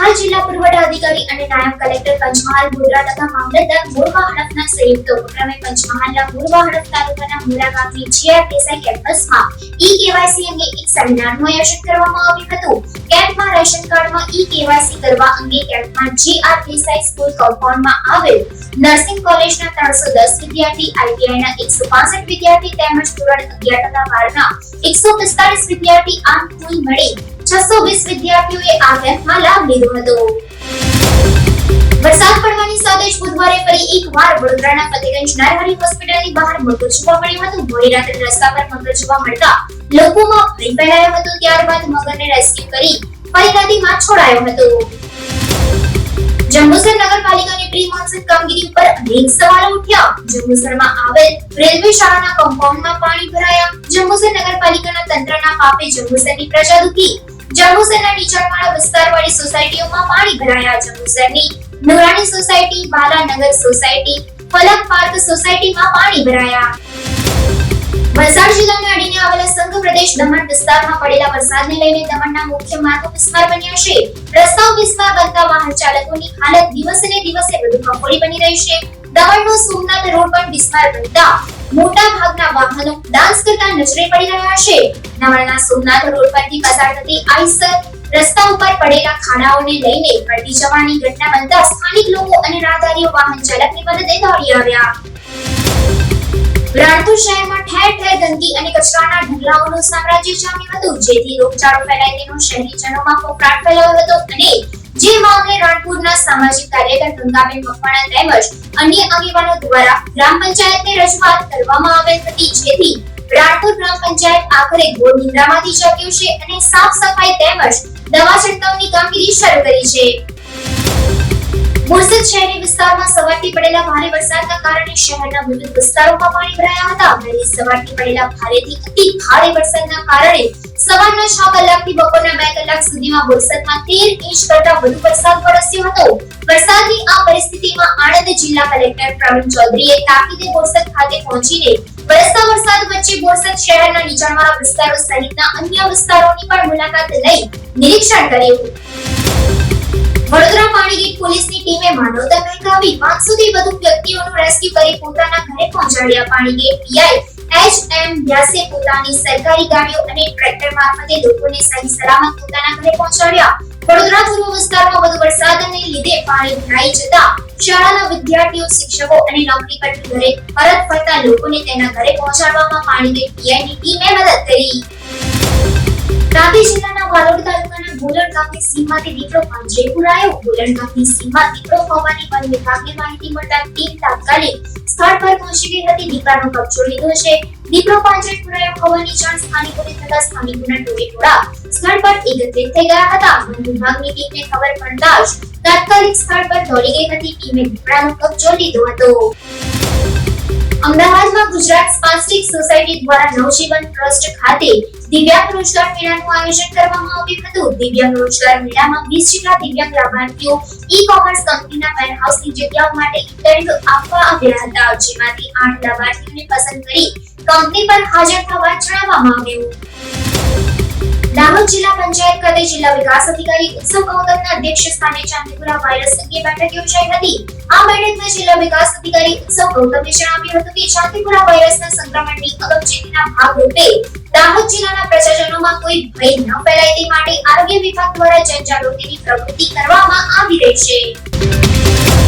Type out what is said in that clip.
દાહોદ જિલ્લા પુરવઠા અધિકારી અને નાયબ કલેક્ટર પંચમહાલ મુદ્રા તથા મામલતદાર મોરવા હડફના સંયુક્ત ઉપક્રમે પંચમહાલના મોરવા હડફ તાલુકાના મોરા ગામની જીઆરકેસઆઈ કેમ્પસમાં ઈ કેવાયસી અંગે એક સેમિનારનું આયોજન કરવામાં આવ્યું હતું. કેમ્પમાં રેશન કાર્ડમાં ઈ કેવાયસી કરવા અંગે કેમ્પમાં જીઆરકેસઆઈ સ્કૂલ કમ્પાઉન્ડમાં આવેલ નર્સિંગ કોલેજના ત્રણસો દસ વિદ્યાર્થી, આઈટીઆઈના એકસો પાસઠ વિદ્યાર્થી તેમજ ધોરણ અગિયાર તથા બારના એકસો પિસ્તાળીસ વિદ્યાર્થી આમ કુલ મળી છસો વીસ વિદ્યાર્થીઓએ આ કેમ્પમાં લાભ લીધો હતો. વરસાદ પડવાની સાથે જ બુધવારે ફરી એકવાર વડોદરાના ફતેગંજ નરહરી હોસ્પિટલની બહાર મગર જોવા મળ્યું હતું. મોડી રાત્રે રસ્તા પર મગર જોવા મળતા લોકોમાં ભય ફેલાયો હતો. ત્યારબાદ મગરને રેસ્ક્યુ કરી ફરી નદીમાં છોડાયો હતો. જંબુસર નગરપાલિકાની પ્રી મોન્સૂન કામગીરી ઉપર અનેક સવાલો ઉઠ્યા. જંબુસરમાં આવેલ રેલવે શાળાના કમ્પાઉન્ડમાં પાણી ભરાયા. જંબુસર નગરપાલિકાના તંત્રના પાપે જંબુસરની પ્રજા દુખી. જંબુસરના નીચાણવાળા વિસ્તારવાળી સોસાયટીઓમાં પાણી ભરાયા. જંબુસરની Nurani society, Balanagar society Falak park સોસાયટીમાં પાણી ભરાયા. વલસાડ જિલ્લાને અડીને આવેલા સંઘ પ્રદેશ દમણ વિસ્તારમાં પડેલા વરસાદને લઈને દમણના મુખ્ય માર્ગો વિસ્તાર બન્યા છે. રસ્તાઓ વિસ્તાર બનતા વાહન ચાલકોની હાલત દિવસે ને દિવસે વધુ કફોડી બની રહી છે. દમણનો સોમનાથ રોડ પણ વિસ્તાર બનતા મોટા ભાગના વાહનો ડાન્સ કરતા નજરે પડી રહ્યા છે. દમણના સોમનાથ રોડ પરથી પસાર થતી આઈસર રસ્તા ઉપર પડેલા ખાડાઓને લઈને પલટી જવાની ઘટના બનતા સ્થાનિક લોકો અને રાહદારીઓ વાહન ચાલકની મદદે દોડી આવ્યા. રાણપુર શહેરમાં ઠેર ઠેર ગંદકી અને કચરાના ઢગલાઓનું સામ્રાજ્ય જામ્યું હતું, જેથી રોગચાળો ફેલાય તેનો શહેરીજનોમાં ફફડાટ ફેલાયો હતો અને જે મામલે રાણપુરના સામાજિક કાર્યકર ગંગાબેન મકવાણા તેમજ અન્ય આગેવાનો દ્વારા ગ્રામ પંચાયતને રજૂઆત કરવામાં આવેલ હતી, જેથી પંચાયત આખરે ઘોર નિંદ્રામાંથી જાગ્યું છે અને સાફ સફાઈ તેમજ દવા છંટકાવની કામગીરી શરૂ કરી છે. બોરસદ શહેરી વિસ્તારમાં સવારથી પડેલા ભારે વરસાદના કારણે શહેરના વિવિધ વિસ્તારોમાં પાણી ભરાયા હતા. વહેલી સવારથી પડેલા ભારેથી અતિ ભારે વરસાદના કારણે સવારના છ કલાકથી બપોરના બે કલાક સુધીમાં બોરસદમાં તેર ઇંચ કરતા વધુ વરસાદ વરસ્યો હતો. વરસાદની આ પરિસ્થિતિમાં આણંદ જિલ્લા કલેક્ટર પ્રવીણ ચૌધરીએ તાકીદે બોરસદ ખાતે પહોંચીને વરસતા વરસાદ વચ્ચે બોરસદ શહેરના નીચાણવાળા વિસ્તારો સહિતના અન્ય વિસ્તારોની પણ મુલાકાત લઈ નિરીક્ષણ કર્યું. વડોદરા પાણીગીર પોલીસની ટીમે માનવતા 500 થી વધુ વ્યક્તિઓનું રેસ્ક્યુ કરી પોતાના ઘરે પહોંચાડ્યા પાણીગેટ પીઆઈ એચ એમ વ્યાસે પોતાની સરકારી ગાડીઓ અને ટ્રેક્ટર મારફતે લોકોને સહી સલામત પોતાના ઘરે પહોંચાડ્યા. વડોદરા પૂર્વ વિસ્તારમાં વધુ વરસાદને લીધે પાણી ભરાઈ જતા શાળાના વિદ્યાર્થીઓ, શિક્ષકો અને નોકરી પર ઘરે પરત ફરતા લોકોને તેના ઘરે પહોંચાડવામાં પાણીની પીઆઈની ટીમે મદદ કરી. તાપી જિલ્લાના વાલોડ તાલુકાના ગોલણ ગામની સીમમાંથી દીપડો પાંજરે આવ્યો ગોલણ ગામની સીમમાં દીપડો હોવાની વન વિભાગને માહિતી મળતા ટીમ તાત્કાલિક સ્થળ પર પહોંચી ગઈ હતી. દીપડાનો કબજો લીધો છે. દીપડો પાંજરે પુરાયો હોવાની જાણ સ્થાનિકોને થતા સ્થાનિકોના ટોળે ટોળા સ્થળ પર એકત્રિત થઈ ગયા હતા. વન વિભાગની ટીમને ખબર પડતા જ તાત્કાલિક સ્થળ પર દોડી ગઈ હતી. ટીમે દીપડાનો કબજો લીધો હતો. અમદાવાદમાં ગુજરાત સ્પાસ્ટિક સોસાયટી દ્વારા નવજીવન ટ્રસ્ટ ખાતે દિવ્યાંગ રોજગાર મેળાનું આયોજન કરવામાં આવ્યું હતું. દિવ્યાંગ રોજગાર મેળામાં વીસ જેટલા દિવ્યાંગ લાભાર્થીઓ ઈ કોમર્સ કંપનીના વેરહાઉસની જગ્યાઓ માટે ઇન્ટરવ્યુ આપવા આવ્યા હતા. જેમાંથી આઠ લાભાર્થીઓને પસંદ કરી કંપની પર હાજર થવા જણાવવામાં આવ્યું. દાહોદ જિલ્લા પંચાયત ખાતે જિલ્લા વિકાસ અધિકારી ઉત્સવ ગૌતમના અધ્યક્ષ સ્થાને ચાંદીપુરા વાયરસ અંગે બેઠક યોજાઈ હતી. આ બેઠકમાં જિલ્લા વિકાસ અધિકારી ઉત્સવ ગૌતમે જણાવ્યું હતું કે ચાંદીપુરા વાયરસના સંક્રમણની અગમચેતીના ભાગરૂપે દાહોદ જિલ્લાના પ્રજાજનોમાં કોઈ ભય ન ફેલાય તે માટે આરોગ્ય વિભાગ દ્વારા જનજાગૃતિની પ્રવૃત્તિ કરવામાં આવી રહી છે.